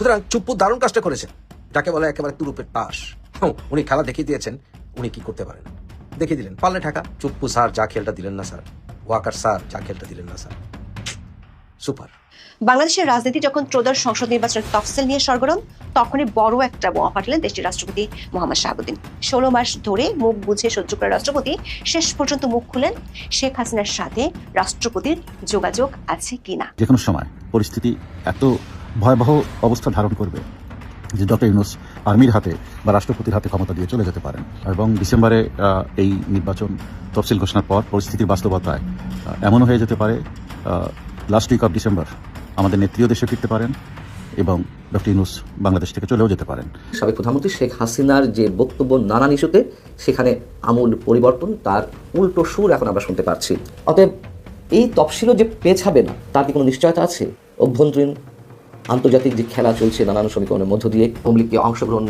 সুতরাং চুপ্পু দারুণ কাজটা করেছেন যাকে বলে একেবারে তুরুপের তাস। উনি খেলা দেখিয়ে দিয়েছেন উনি কি করতে পারেন? দেখিয়ে দিলেন পারলে ঢাকা চুপ্পু স্যার যা খেলটা দিলেন না স্যার। ওয়াকার স্যার যা খেলটা দিলেন না স্যার। সুপার। বাংলাদেশের রাজনীতি যখন ত্রয়োদশ সংসদ নির্বাচনের তফসিল নিয়ে সরগরম তখনই বড় একটা বোমা ফাটালেন দেশটির রাষ্ট্রপতি মোহাম্মদ শাহাবুদ্দিন। ষোলো মাস ধরে মুখ বুঝে সহ্য করা রাষ্ট্রপতি শেষ পর্যন্ত মুখ খুলেন শেখ হাসিনার সাথে রাষ্ট্রপতির যোগাযোগ আছে কিনা। যে কোনো সময় পরিস্থিতি এত ভয়াবহ অবস্থা ধারণ করবে যে ডক্টর ইউনুস আর্মির হাতে বা রাষ্ট্রপতির হাতে ক্ষমতা দিয়ে চলে যেতে পারেন। এবং ডিসেম্বরে এই নির্বাচন তফসিল ঘোষণার পর পরিস্থিতির বাস্তবতায় এমনও হয়ে যেতে পারে লাস্ট উইক অফ ডিসেম্বর আমাদের নেত্রীয় দেশে ফিরতে পারেন এবং ডক্টর ইউনুস বাংলাদেশ থেকে চলেও যেতে পারেন। সাবেক প্রধানমন্ত্রী শেখ হাসিনার যে বক্তব্য নানান ইস্যুতে, সেখানে আমূল পরিবর্তন, তার উল্টো সুর এখন আমরা শুনতে পাচ্ছি। অতএব এই তফসিলও যে পেছাবে না, তার কি কোনো নিশ্চয়তা আছে? অভ্যন্তরীণ আন্তর্জাতিক যে খেলা চলছে নানান সমীকরণের মধ্য দিয়ে আওয়ামী লীগকে অংশগ্রহণ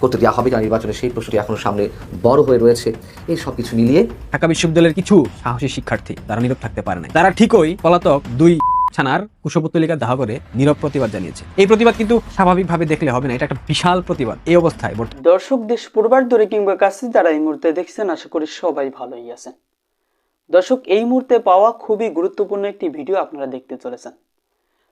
করতে দেওয়া হবে না নির্বাচনে সেই প্রশ্নটি এখনও সামনে বড় হয়ে রয়েছে। এই সব কিছু মিলিয়ে ঢাকা বিশ্ববিদ্যালয়ের কিছু সাহসী শিক্ষার্থী তারা নীরব থাকতে পারে না তারা ঠিকই পলাতক দুই ছানার কুশপুত্তলিকা দাহ করে নীরব প্রতিবাদ জানিয়েছে। এই প্রতিবাদ কিন্তু স্বাভাবিকভাবে দেখলে হবে না এটা একটা বিশাল প্রতিবাদ। এই অবস্থায় বর্তমানে দর্শক দেশ পূর্বার দূরে কিংবা কাছে যারা এই মুহূর্তে দেখছেন আশা করি সবাই ভালোই আছেন। দর্শক এই মুহূর্তে পাওয়া খুবই গুরুত্বপূর্ণ একটি ভিডিও আপনারা দেখতে চলেছেন।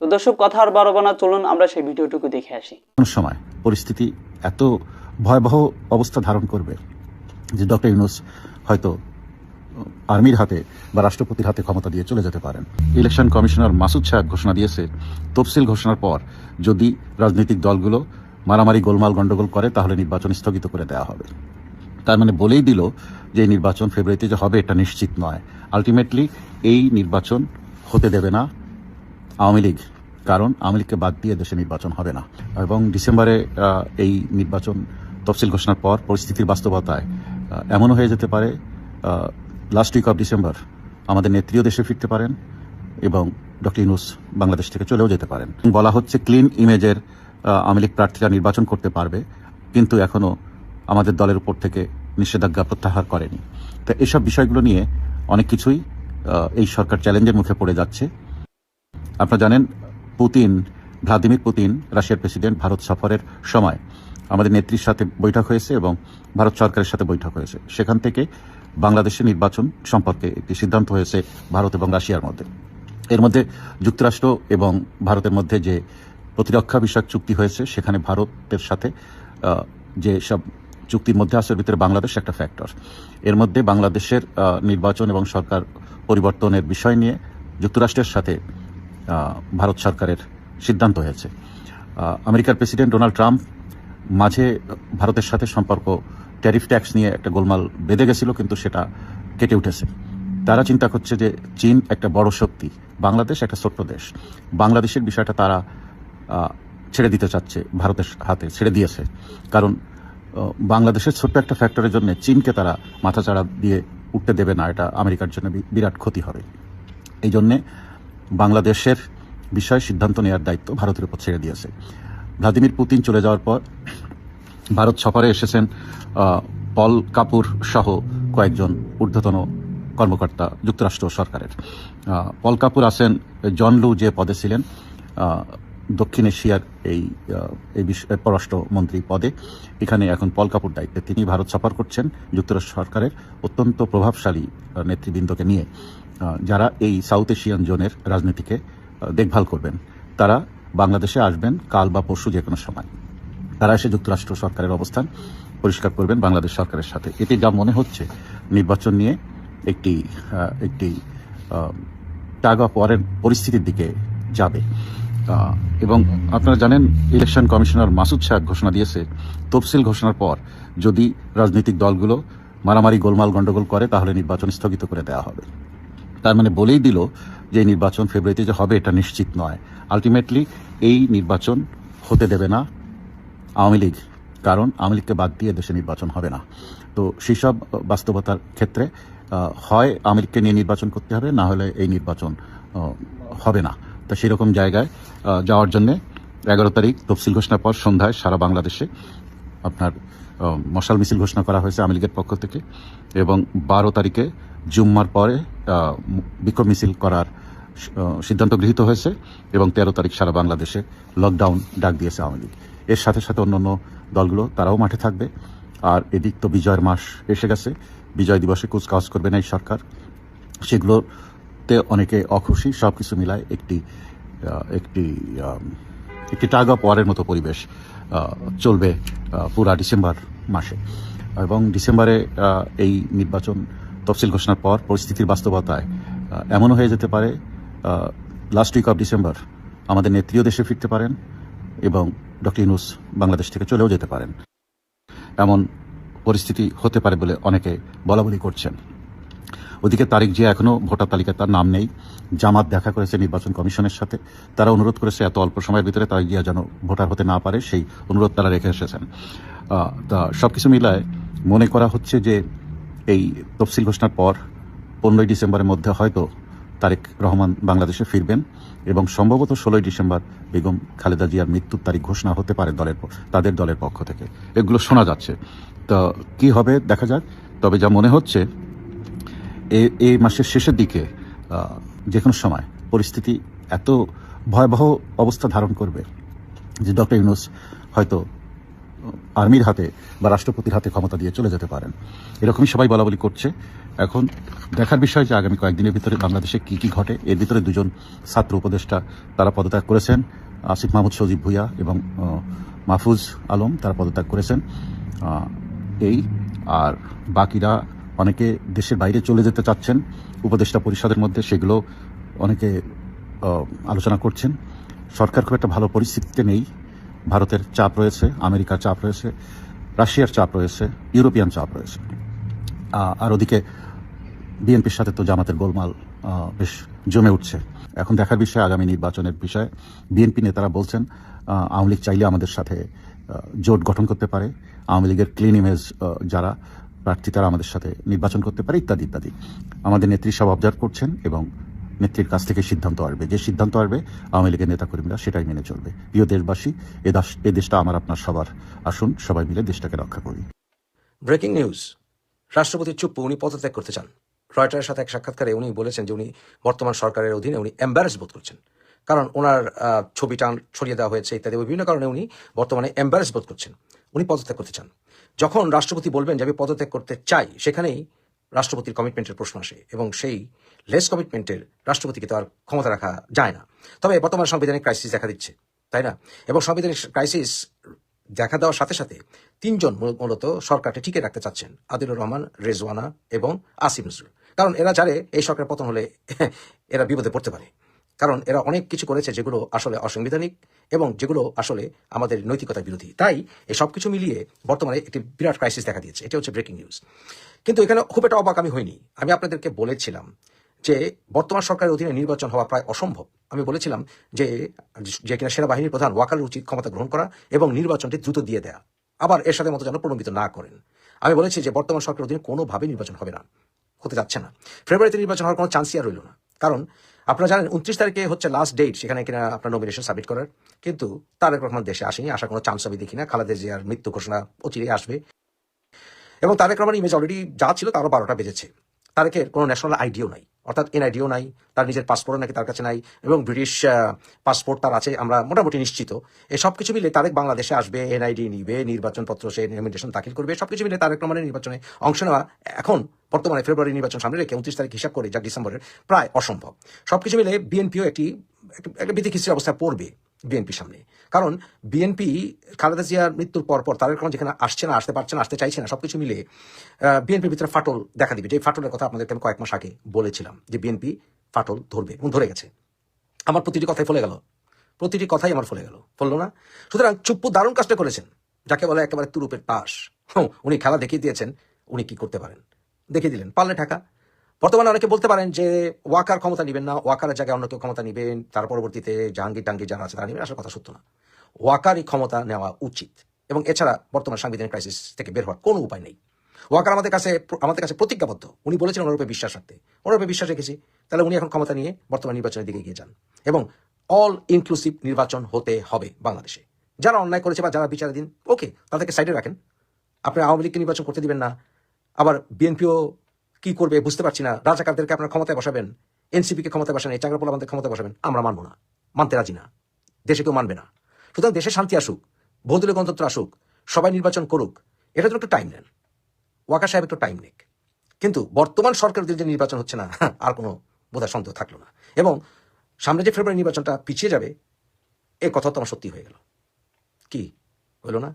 তো দর্শক, কথা আর বারবার না। চলুন আমরা সেই ভিডিওটুকু দেখে আসি। কোনো সময় পরিস্থিতি এত ভয়াবহ অবস্থা ধারণ করবে যে ডক্টর ইউনুস হয়তো আর্মির হাতে বা রাষ্ট্রপতির হাতে ক্ষমতা দিয়ে চলে যেতে পারেন। ইলেকশন কমিশনার মাসুদ সাহেব ঘোষণা দিয়েছে, তফসিল ঘোষণার পর যদি রাজনৈতিক দলগুলো মারামারি গোলমাল গন্ডগোল করে, তাহলে নির্বাচন স্থগিত করে দেওয়া হবে। তার মানে বলেই দিল যে নির্বাচন ফেব্রুয়ারিতে যে হবে, এটা নিশ্চিত নয়। আলটিমেটলি এই নির্বাচন হতে দেবে না। আওয়ামী লীগ, কারণ আওয়ামী লীগকে বাদ দিয়ে দেশে নির্বাচন হবে না। এবং ডিসেম্বরে এই নির্বাচন তফসিল ঘোষণার পর পরিস্থিতির বাস্তবতায় এমনও হয়ে যেতে পারে লাস্ট উইক অফ ডিসেম্বর আমাদের নেত্রীও দেশে ফিরতে পারেন এবং ডক্টর ইউনুস বাংলাদেশ থেকে চলেও যেতে পারেন। বলা হচ্ছে ক্লিন ইমেজের আওয়ামী লীগ প্রার্থীরা নির্বাচন করতে পারবে, কিন্তু এখনও আমাদের দলের উপর থেকে নিষেধাজ্ঞা প্রত্যাহার করেনি। তো এসব বিষয়গুলো নিয়ে অনেক কিছুই এই সরকার চ্যালেঞ্জের মুখে পড়ে যাচ্ছে। আপনারা জানেন পুতিন, ভ্লাদিমির পুতিন, রাশিয়ার প্রেসিডেন্ট, ভারত সফরের সময় আমাদের নেত্রীর সাথে বৈঠক হয়েছে এবং ভারত সরকারের সাথে বৈঠক হয়েছে। সেখান থেকে বাংলাদেশের নির্বাচন সম্পর্কে একটি সিদ্ধান্ত হয়েছে ভারত এবং রাশিয়ার মধ্যে। এর মধ্যে যুক্তরাষ্ট্র এবং ভারতের মধ্যে যে প্রতিরক্ষা বিষয়ক চুক্তি হয়েছে, সেখানে ভারতের সাথে যে সব চুক্তির মধ্যে আসার ভিতরে বাংলাদেশ একটা ফ্যাক্টর এর মধ্যে বাংলাদেশের নির্বাচন এবং সরকার পরিবর্তনের বিষয় নিয়ে যুক্তরাষ্ট্রের সাথে ভারত সরকারের সিদ্ধান্ত হয়েছে। আমেরিকার প্রেসিডেন্ট ডোনাল্ড ট্রাম্প মাঝে ভারতের সাথে সম্পর্ক, ট্যারিফ ট্যাক্স নিয়ে একটা গোলমাল বেঁধে গেছিল, কিন্তু সেটা কেটে উঠেছে। তারা চিন্তা করছে যে চীন একটা বড় শক্তি, বাংলাদেশ একটা ছোট্ট দেশ। বাংলাদেশের বিষয়টা তারা ছেড়ে দিতে চাচ্ছে, ভারতের হাতে ছেড়ে দিয়েছে। কারণ বাংলাদেশের ছোট্ট একটা ফ্যাক্টরের জন্য চীনকে তারা মাথাচাড়া দিয়ে উঠতে দেবে না, এটা আমেরিকার জন্য বিরাট ক্ষতি হবে। এই জন্যে বাংলাদেশের বিষয়ে সিদ্ধান্ত নেওয়ার দায়িত্ব ভারতের উপর ছেড়ে দিয়েছে। ভ্লাদিমির পুতিন চলে যাওয়ার পর ভারত সফরে এসেছেন পল কাপুর সহ কয়েকজন ঊর্ধ্বতন কর্মকর্তা যুক্তরাষ্ট্র সরকারের। পল কাপুর আছেন জন লু যে পদে ছিলেন দক্ষিণ এশিয়ার এই এই বিষ- পররাষ্ট্রমন্ত্রী পদে। এখানে এখন পল কাপুর দায়িত্বে। তিনি ভারত সফর করছেন যুক্তরাষ্ট্র সরকারের অত্যন্ত প্রভাবশালী নেতৃবৃন্দকে নিয়ে। যারা এই সাউথ এশিয়ান জোনের রাজনীতিকে দেখভাল করবেন, তারা বাংলাদেশে আসবেন কাল বা পরশু যে কোনো সময়। তারা এসে যুক্তরাষ্ট্র সরকারের অবস্থান পরিষ্কার করবেন, বাংলাদেশ সরকারের সাথে। এতে যা মনে হচ্ছে, নির্বাচন নিয়ে একটি একটি টাগ অফ ওয়ারের পরিস্থিতির দিকে যাবে। এবং আপনারা জানেন ইলেকশন কমিশনার মাসুদ সাহেব ঘোষণা দিয়েছে, তফসিল ঘোষণার পর যদি রাজনৈতিক দলগুলো মারামারি গোলমাল গন্ডগোল করে, তাহলে নির্বাচন স্থগিত করে দেওয়া হবে। তার মানে বলেই দিল যে নির্বাচন ফেব্রুয়ারিতে যে হবে, এটা নিশ্চিত নয়। আলটিমেটলি এই নির্বাচন হতে দেবে না আওয়ামী লীগ, কারণ আওয়ামী লীগকে বাদ দিয়ে দেশে নির্বাচন হবে না। তো সেই সব বাস্তবতার ক্ষেত্রে হয় আওয়ামী লীগকে নিয়ে নির্বাচন করতে হবে, না হলে এই নির্বাচন হবে না। তো সেরকম জায়গায় যাওয়ার জন্য এগারো তারিখ তফসিল ঘোষণার পর সন্ধ্যায় সারা বাংলাদেশে আপনার মশাল মিছিল ঘোষণা করা হয়েছে আওয়ামী লীগের পক্ষ থেকে এবং বারো তারিখে জুম্মার পরে বিক্ষোভ মিছিল করার সিদ্ধান্ত গৃহীত হয়েছে এবং তেরো তারিখ সারা বাংলাদেশে লকডাউন ডাক দিয়েছে আওয়ামী লীগ। এর সাথে সাথে অন্যান্য দলগুলো তারাও মাঠে থাকবে। আর এদিক তো বিজয়ের মাস এসে গেছে। বিজয় দিবসে কুচকাওয়াজ করবে না এই সরকার। সেগুলোতে অনেকে অখুশি সব কিছু মিলায় একটি একটি একটি টাগ অফ ওয়ারের মতো পরিবেশ চলবে পুরা ডিসেম্বর মাসে। এবং ডিসেম্বরে এই নির্বাচন তফসিল ঘোষণার পর পরিস্থিতির বাস্তবতায় এমনও হয়ে যেতে পারে লাস্ট উইক অফ ডিসেম্বর আমাদের নেত্রীয় দেশে ফিরতে পারেন এবং ডক্টর ইনুস বাংলাদেশ থেকে চলেও যেতে পারেন। এমন পরিস্থিতি হতে পারে বলে অনেকে বলা বলি করছেন। ওদিকে তারিখ জিয়া এখনও ভোটার তালিকায় তার নাম নেই। জামাত দেখা করেছে নির্বাচন কমিশনের সাথে। তারা অনুরোধ করেছে এত অল্প সময়ের ভিতরে তারিক জিয়া যেন ভোটার হতে না পারে, সেই অনুরোধ তারা রেখে এসেছেন। তা সবকিছু মিলায় মনে করা হচ্ছে যে এই তফসিল ঘোষণার পর পনেরোই ডিসেম্বরের মধ্যে হয়তো তারেক রহমান বাংলাদেশে ফিরবেন এবং সম্ভবত ষোলোই ডিসেম্বর বেগম খালেদা জিয়ার মৃত্যুর তারিখ ঘোষণা হতে পারে দলের তাদের দলের পক্ষ থেকে। এগুলো শোনা যাচ্ছে। তো কি হবে দেখা যাক। তবে যা মনে হচ্ছে এই মাসের শেষের দিকে যে কোনো সময় পরিস্থিতি এত ভয়াবহ অবস্থা ধারণ করবে যে ডক্টর ইউনুস হয়তো আর্মির হাতে বা রাষ্ট্রপতির হাতে ক্ষমতা দিয়ে চলে যেতে পারেন। এরকমই সবাই বলা বলি করছে। এখন দেখার বিষয় যে আগামী কয়েকদিনের ভিতরে বাংলাদেশে কি কি ঘটে, এর ভিতরে দুজন ছাত্র উপদেষ্টা তারা পদত্যাগ করেছেন। আসিফ মাহমুদ, সজীব ভুইয়া এবং মাহফুজ আলম তারা পদত্যাগ করেছেন। এই আর বাকিরা অনেকে দেশের বাইরে চলে যেতে চাচ্ছেন। উপদেষ্টা পরিষদের মধ্যে সেগুলো অনেকে আলোচনা করছেন। সরকার খুব একটা ভালো পরিস্থিতিতে নেই। ভারতের চাপ রয়েছে, আমেরিকার চাপ রয়েছে, রাশিয়ার চাপ রয়েছে, ইউরোপিয়ান চাপ রয়েছে। আর ওদিকে বিএনপির সাথে তো জামাতের গোলমাল বেশ জমে উঠছে। এখন দেখার বিষয় আগামী নির্বাচনের বিষয়ে। বিএনপি নেতারা বলছেন আওয়ামী লীগ চাইলে আমাদের সাথে জোট গঠন করতে পারে। আওয়ামী লীগের ক্লিন ইমেজ যারা, প্রার্থী তারা আমাদের সাথে নির্বাচন করতে পারে, ইত্যাদি ইত্যাদি। আমাদের নেত্রী সব অবজার্ভ করছেন এবং নেত্রীর কাছ থেকে সিদ্ধান্ত আসবে। যে সিদ্ধান্ত আসবে, আওয়ামী লীগের নেতাকর্মীরা সেটাই মেনে চলবে। প্রিয় দেশবাসী, এ দেশটা আমার, আপনার সবার। আসুন, সবাই মিলে দেশটাকে রক্ষা করি। Breaking news. রাষ্ট্রপতি চুপ্পু উনি পদত্যাগ করতে চান। রয়টারের সাথে এক সাক্ষাৎকারে উনি বলেছেন যে উনি বর্তমান সরকারের অধীনে উনি এম্বারেস বোধ করছেন। কারণ ওনার ছবি টান ছড়িয়ে দেওয়া হয়েছে ইত্যাদি। বিভিন্ন কারণে উনি বর্তমানে এম্বারেস বোধ করছেন। উনি পদত্যাগ করতে চান। যখন রাষ্ট্রপতি বলবেন যে আমি পদত্যাগ করতে চাই, সেখানেই রাষ্ট্রপতির কমিটমেন্টের প্রশ্ন আসে এবং সেই লেস কমিটমেন্টের রাষ্ট্রপতিকে তো আর ক্ষমতা রাখা যায় না। তবে বর্তমান সাংবিধানিক ক্রাইসিস দেখা দিচ্ছে, তাই না? এবং সাংবিধানিক ক্রাইসিস দেখা দেওয়ার সাথে সাথে তিনজন মূল- মূলত সরকারকে টিকে রাখতে চাচ্ছেন, আদিলুর রহমান, রেজওয়ানা এবং আসিম নজরুল। কারণ এরা জানে এই সরকার পতন হলে এরা বিপদে পড়তে পারে। কারণ এরা অনেক কিছু করেছে যেগুলো আসলে অসাংবিধানিক এবং যেগুলো আসলে আমাদের নৈতিকতার বিরোধী। তাই এই সব কিছু মিলিয়ে বর্তমানে একটি বিরাট ক্রাইসিস দেখা দিয়েছে। এটা হচ্ছে ব্রেকিং নিউজ কিন্তু এখানে খুব একটা অবাক আমি হইনি আমি আপনাদেরকে বলেছিলাম যে বর্তমান সরকারের অধীনে নির্বাচন হওয়া প্রায় অসম্ভব। আমি বলেছিলাম যে যে কিনা সেনাবাহিনীর প্রধান ওয়াকারের উচিত ক্ষমতা গ্রহণ করা এবং নির্বাচনটি দ্রুত দিয়ে দেয়া। আবার এর সাথে মতো যেন প্রলম্বিত না করেন। আমি বলেছি যে বর্তমান সরকারের অধীনে কোনোভাবে নির্বাচন হবে না। হতে যাচ্ছে না। ফেব্রুয়ারিতে নির্বাচন হওয়ার কোনো চান্সই আর রইল না। কারণ আপনারা জানেন উনত্রিশ তারিখে হচ্ছে লাস্ট ডেট সেখানে কিনা আপনার নমিনেশন সাবমিট করার। কিন্তু তারেক রহমান দেশে আসেনি আসার কোনো চান্স আমি দেখি না। খালেদা জিয়ার মৃত্যু ঘোষণা অচিরেই আসবে। এবং তারেক রহমান ইমেজ অলরেডি যা ছিল তারও বারোটা বেজেছে। তারেকের কোনো ন্যাশনাল আইডিও নাই। অর্থাৎ এনআইডিও নাই, তার নিজের পাসপোর্টও নাকি তার কাছে নাই, এবং ব্রিটিশ পাসপোর্ট তার আছে, আমরা মোটামুটি নিশ্চিত। এই সব কিছু মিলে তারেক বাংলাদেশে আসবে এনআইডি নিবে, নির্বাচনপত্র সে নমিনেশন দাখিল করবে, সব কিছু মিলে তারেক রহমানের নির্বাচনে অংশ নেওয়া এখন, বর্তমানে ফেব্রুয়ারি নির্বাচন সামনে রেখে উনত্রিশ তারিখ হিসাব করে, যা ডিসেম্বরের, প্রায় অসম্ভব। সব কিছু মিলে বিএনপিও একটি, একটি- বিধিখিস্ত্রি অবস্থায় পড়বে। বিএনপির সামনে। কারণ বিএনপি খালেদা জিয়ার মৃত্যুর পর পর তারেক রহমান যেখানে আসছে না, আসতে পারছে না, আসতে চাইছে না, সবকিছু মিলে বিএনপির ভিতরে ফাটল দেখা দিবে। যে ফাটলের কথা আপনাদেরকে আমি কয়েক মাস আগে বলেছিলাম যে বিএনপি ফাটল ধরবে, এবং ধরে গেছে। আমার প্রতিটি কথাই ফলে গেল। প্রতিটি কথাই আমার ফলে গেল। ফললো না? সুতরাং চুপ্পু দারুণ কাজটা করেছেন। যাকে বলে একেবারে তুরুপের তাস। উনি খেলা দেখিয়ে দিয়েছেন, উনি কি করতে পারেন? দেখিয়ে দিলেন। পারলে ঢাকা বর্তমানে অনেকে বলতে পারেন যে ওয়াকার ক্ষমতা নেবেন না, ওয়াকারের জায়গায় অন্য কেউ ক্ষমতা নেবেন, তার পরবর্তীতে জাহাঙ্গীর টাঙ্গির যারা আছে তারা নেবেন, আসলে কথা সত্য না। ওয়াকারই ক্ষমতা নেওয়া উচিত। এবং এছাড়া বর্তমান সাংবিধানিক ক্রাইসিস থেকে বের হওয়ার কোনো উপায় নেই। ওয়াকার আমাদের কাছে আমাদের কাছে প্রতিজ্ঞাবদ্ধ। উনি বলেছেন ওনার উপরে বিশ্বাস রাখতে ওনার উপরে বিশ্বাস রেখেছি। তাহলে উনি এখন ক্ষমতা নিয়ে বর্তমান নির্বাচনের দিকে এগিয়ে যান। এবং অল ইনক্লুসিভ নির্বাচন হতে হবে বাংলাদেশে। যারা অন্যায় করেছে বা যারা বিচারাধীন ওকে তাদেরকে সাইডে রাখেন। আপনি আওয়ামী লীগকে নির্বাচন করতে দিবেন না। আবার বিএনপিও কি করবে বুঝতে পারছি না। রাজাকারদেরকে আপনার ক্ষমতায় বসাবেন। এনসিপিকে ক্ষমতায় বসাবেন এই চাকরাপোলা আমাদের ক্ষমতায় বসাবেন। আমরা মানবো না। মানতে রাজি না। দেশে কেউ মানবে না। সুতরাং দেশে শান্তি আসুক বহুদলীয় গণতন্ত্র আসুক, সবাই নির্বাচন করুক এটার জন্য একটু টাইম নেন। ওয়াকা সাহেব একটু টাইম নেক। কিন্তু বর্তমান সরকারের যে নির্বাচন হচ্ছে না আর কোনো বোধহয় সন্দেহ থাকল না। এবং সামনে যে ফেব্রুয়ারি নির্বাচনটা পিছিয়ে যাবে, এ কথা তো আমার সত্যি হয়ে গেল। কি? হইল না?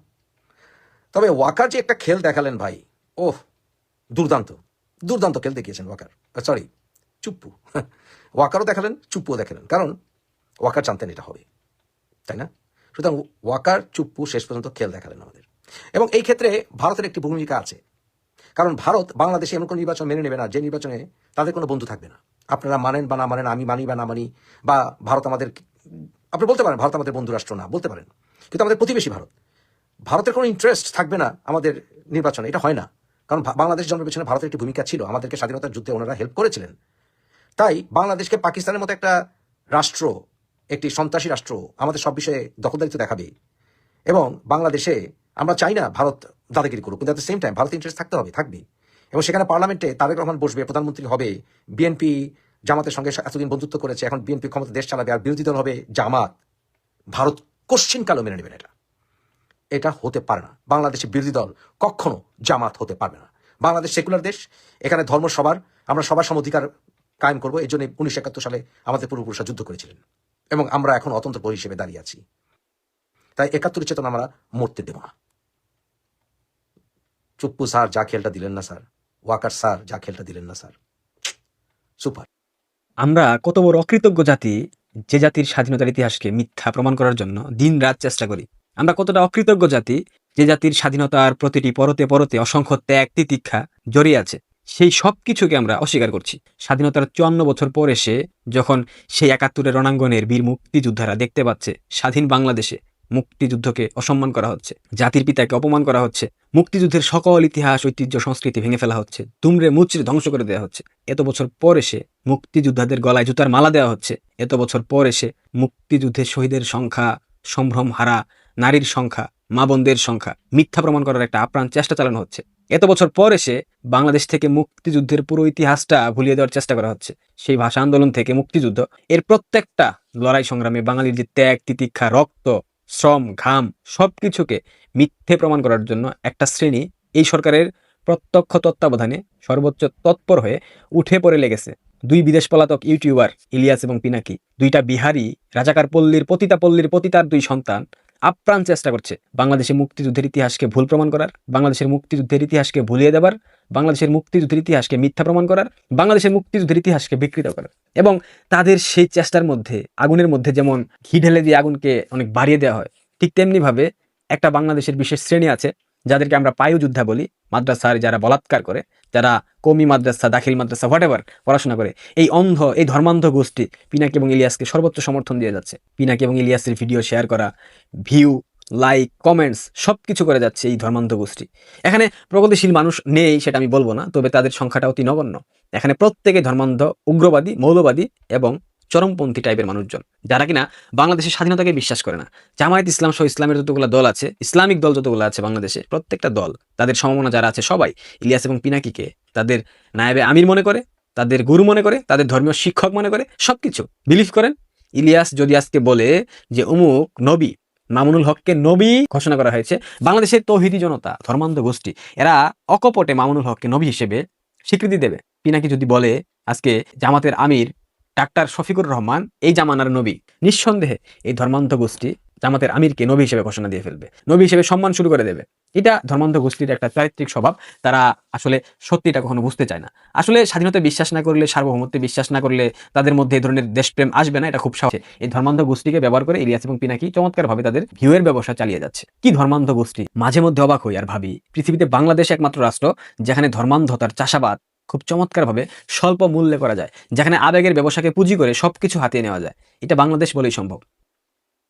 তবে ওয়াকার যে একটা খেল দেখালেন ভাই, ওহ, দুর্দান্ত। দুর্দান্ত খেল দেখিয়েছেন ওয়াকার। সরি চুপ্পু। ওয়াকারও দেখালেন, চুপ্পুও দেখালেন। কারণ ওয়াকার জানতেন এটা হবে। তাই না? সুতরাং ওয়াকার, চুপ্পু শেষ পর্যন্ত খেল দেখালেন আমাদের। এবং এই ক্ষেত্রে ভারতের একটি ভূমিকা আছে। কারণ ভারত বাংলাদেশে এমন কোনো নির্বাচন মেনে নেবে না, যে নির্বাচনে তাদের কোনো বন্ধু থাকবে না। আপনারা মানেন বা না মানেন, আমি মানি বা না মানি, বা ভারত আমাদের আপনি বলতে পারেন, ভারত আমাদের বন্ধু রাষ্ট্র না, বলতে পারেন। কিন্তু আমাদের প্রতিবেশী ভারত। ভারতের কোনো ইন্টারেস্ট থাকবে না আমাদের নির্বাচনে, এটা হয় না। কারণ বাংলাদেশ জন্মের পেছনে ভারতের একটি ভূমিকা ছিল। আমাদেরকে স্বাধীনতার যুদ্ধে ওনারা হেল্প করেছিলেন। তাই বাংলাদেশকে পাকিস্তানের মতো একটা রাষ্ট্র, একটি সন্ত্রাসী রাষ্ট্র আমাদের সব বিষয়ে দখলদারিত্ব দেখাবে। এবং বাংলাদেশে আমরা চাই না ভারত দাদাগিরি করুক, কিন্তু at same time Bharat interest থাকতে হবে থাকবে এবং সেখানে পার্লামেন্টে তারেক রহমান বসবে, প্রধানমন্ত্রী হবে, বিএনপি জামাতের সঙ্গে এতদিন বন্ধুত্ব করেছে, এখন বিএনপি ক্ষমতা দেশ চালাবে, আর বিরোধী দল হবে জামাত। ভারত কোশ্চিন কালো মেনে নেবেন এটা। এটা হতে পারে না। বাংলাদেশের বিরোধী দল কখনো জামাত হতে পারবে না। বাংলাদেশ সেকুলার দেশ, এখানে ধর্ম সবার, আমরা সবার সম অধিকার কায়েম করব। এই জন্য উনিশশো একাত্তর সালে আমাদের পূর্বপুরুষরা যুদ্ধ করেছিলেন এবং আমরা এখন অতন্ত্র পর হিসেবে দাঁড়িয়ে আছি। তাই একাত্তরের চেতনা আমরা মরতে দেব না। চুপ্পু স্যার যা খেলটা দিলেন না স্যার, ওয়াকার স্যার যা খেলটা দিলেন না স্যার। সুপার। আমরা কত বড় অকৃতজ্ঞ জাতি যে জাতির স্বাধীনতার ইতিহাসকে মিথ্যা প্রমাণ করার জন্য দিন রাত চেষ্টা করি। আমরা কতটা অকৃতজ্ঞ জাতি যে জাতির স্বাধীনতার প্রতিটি পরতে পরতে অসংখ্য ত্যাগ, তিতিক্ষা জড়িয়ে আছে, সেই সব কিছুকে আমরা অস্বীকার করছি। স্বাধীনতার চুয়ান্ন বছর পর এসে যখন সেই একাত্তরের রণাঙ্গনের বীর মুক্তিযোদ্ধারা দেখতে পাচ্ছে, স্বাধীন বাংলাদেশে মুক্তিযুদ্ধকে অসম্মান করা হচ্ছে, জাতির পিতাকে অপমান করা হচ্ছে, মুক্তিযুদ্ধের সকল ইতিহাস, ঐতিহ্য, সংস্কৃতি ভেঙে ফেলা হচ্ছে তুমরে মুচড়ে ধ্বংস করে দেওয়া হচ্ছে। এত বছর পর এসে মুক্তিযোদ্ধাদের গলায় জুতার মালা দেওয়া হচ্ছে, এত বছর পর এসে মুক্তিযুদ্ধের শহীদের সংখ্যা সম্ভ্রম হারা নারীর সংখ্যা, মা বোনদের সংখ্যা, মিথ্যা প্রমাণ করার একটা আপ্রাণ চেষ্টা চালানো হচ্ছে। এত বছর পর এসে বাংলাদেশ থেকে মুক্তিযুদ্ধের পুরো ইতিহাসটা ভুলিয়ে দেওয়ার চেষ্টা করা হচ্ছে। সেই ভাষা আন্দোলন থেকে মুক্তিযুদ্ধ, এর প্রত্যেকটা লড়াই সংগ্রামে বাঙালির যে ত্যাগ, তিতিক্ষা, রক্ত, শ্রম, ঘাম, সবকিছুকে মিথ্যে প্রমাণ করার জন্য একটা শ্রেণি এই সরকারের প্রত্যক্ষ তত্ত্বাবধানে সর্বোচ্চ তৎপর হয়ে উঠে পড়ে লেগেছে। দুই বিদেশ পলাতক ইউটিউবার ইলিয়াস এবং পিনাকি, দুইটা বিহারি, রাজাকার পল্লীর পতিতা পল্লীর পতিতার দুই সন্তান আপ্রাণ চেষ্টা করছে। বাংলাদেশের মুক্তিযুদ্ধের ইতিহাসকে ভুল প্রমাণ করার, বাংলাদেশের মুক্তিযুদ্ধের ইতিহাসকে ভুলিয়ে দেবার, বাংলাদেশের মুক্তিযুদ্ধের ইতিহাসকে মিথ্যা প্রমাণ করার, বাংলাদেশের মুক্তিযুদ্ধের ইতিহাসকে বিকৃত করার এবং তাদের সেই চেষ্টার মধ্যে, আগুনের মধ্যে যেমন ঘি ঢেলে দিয়ে আগুনকে অনেক বাড়িয়ে দেওয়া হয়, ঠিক তেমনিভাবে একটা বাংলাদেশের বিশেষ শ্রেণি আছে, যাদেরকে আমরা পায়ু যোদ্ধা বলি, মাদ্রাসার যারা বলাৎকার করে যারা কমি মাদ্রাসা, দাখিল মাদ্রাসা হোয়াট এভার পড়াশোনা করে, এই অন্ধ, এই ধর্মান্ধ গোষ্ঠী পিনাকি এবং ইলিয়াসকে সর্বোচ্চ সমর্থন দিয়ে যাচ্ছে। পিনাকি এবং ইলিয়াসের ভিডিও শেয়ার করা ভিউ লাইক কমেন্টস সব কিছু করে যাচ্ছে এই ধর্মান্ধ গোষ্ঠী। এখানে প্রগতিশীল মানুষ নেই সেটা আমি বলব না, তবে তাদের সংখ্যাটা অতি নগণ্য। এখানে প্রত্যেকে ধর্মান্ধ, উগ্রবাদী, মৌলবাদী এবং চরমপন্থী টাইপের মানুষজন, যারা কিনা বাংলাদেশের স্বাধীনতাকে বিশ্বাস করে না। জামায়াত ইসলাম সহ ইসলামের যতগুলো দল আছে, ইসলামিক দল যতগুলো আছে বাংলাদেশে, প্রত্যেকটা দল, তাদের সমমনা যারা আছে সবাই, ইলিয়াস এবং পিনাকিকে তাদের নায়েবে আমির মনে করে, তাদের গুরু মনে করে, তাদের ধর্মীয় শিক্ষক মনে করে সব কিছু বিলিভ করেন। ইলিয়াস যদি আজকে বলে যে, অমুক নবী, মামুনুল হককে নবী ঘোষণা করা হয়েছে, বাংলাদেশের তৌহিদি জনতা, ধর্মান্ধ গোষ্ঠী, এরা অকপটে মামুনুল হককে নবী হিসেবে স্বীকৃতি দেবে। পিনাকি যদি বলে আজকে জামাতের আমির ডাক্তার শফিকুর রহমান, এই জামানার নবী। নিঃসন্দেহে এই ধর্মান্ধ গোষ্ঠী জামাতের আমিরকে নবী হিসেবে ঘোষণা দিয়ে ফেলবে। নবী হিসেবে সম্মান শুরু করে দেবে। এটা ধর্মান্ধ গোষ্ঠীর একটা চারিত্রিক স্বভাব। তারা আসলে সত্যিটা কখনো বুঝতে চায় না। আসলে স্বাধীনতা বিশ্বাস না করলে, সার্বভৌমত্বে বিশ্বাস না করলে তাদের মধ্যে এই ধরনের দেশপ্রেম আসবে না, এটা খুব সহজ এই ধর্মান্ধ গোষ্ঠীকে ব্যবহার করে ইলিয়াস এবং পিনাকি চমৎকারভাবে তাদের ভিউয়ের ব্যবসা চালিয়ে যাচ্ছে। কি ধর্মান্ধ গোষ্ঠী মাঝে মধ্যে অবাক হই আর ভাবি। পৃথিবীতে বাংলাদেশ একমাত্র রাষ্ট্র যেখানে ধর্মান্ধতার চাষাবাদ খুব চমৎকারভাবে স্বল্প মূল্যে করা যায়, যেখানে আবেগের ব্যবসাকে পুঁজি করে সবকিছু হাতিয়ে নেওয়া যায়। এটা বাংলাদেশ বলেই সম্ভব।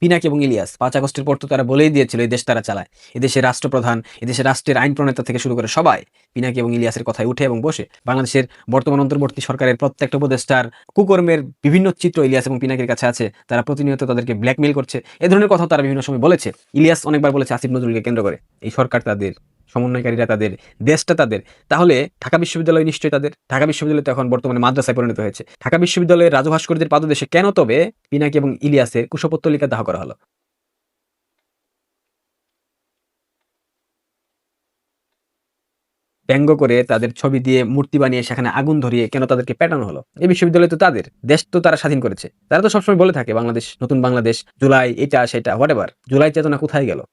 পিনাকি এবং ইলিয়াস, পাঁচ আগস্টের পর তো তারা বলেই দিয়েছিল, এই দেশ তারা চালায়। এদেশের রাষ্ট্রপ্রধান, এদেশের রাষ্ট্রের আইন প্রণেতা থেকে শুরু করে সবাই পিনাকি এবং ইলিয়াসের কথায় উঠে এবং বসে বাংলাদেশের বর্তমান অন্তর্বর্তী সরকারের প্রত্যেকটা উপদেষ্টার কুকর্মের বিভিন্ন চিত্র ইলিয়াস এবং পিনাকের কাছে আছে। তারা প্রতিনিয়ত তাদেরকে ব্ল্যাকমেল করছে। এ ধরনের কথা তারা বিভিন্ন সময় বলেছে। ইলিয়াস অনেকবার বলেছে, আসিফ নজরুলকে কেন্দ্র করে। এই সরকার তাদের সমন্বয়কারীরা তাদের, দেশটা তাদের। তাহলে ঢাকা বিশ্ববিদ্যালয় নিশ্চয়ই তাদের। ঢাকা বিশ্ববিদ্যালয় তো এখন বর্তমানে মাদ্রাসায় পরিণত হয়েছে। ঢাকা বিশ্ববিদ্যালয়ের রাজু ভাস্করদের পাদদেশে কেন তবে পিনাকি এবং ইলিয়াসের কুশপত্তলিকা দাহ করা হলো? ব্যঙ্গ করে তাদের ছবি দিয়ে মূর্তি বানিয়ে সেখানে আগুন ধরিয়ে কেন তাদেরকে পেটানো হলো? এই বিশ্ববিদ্যালয় তো তাদের, দেশ তো তারা স্বাধীন করেছে। তারা তো সবসময় বলে থাকে, বাংলাদেশ, নতুন বাংলাদেশ, জুলাই এটা, সেটা হোয়াট জুলাই চেতনা কোথায় গেল?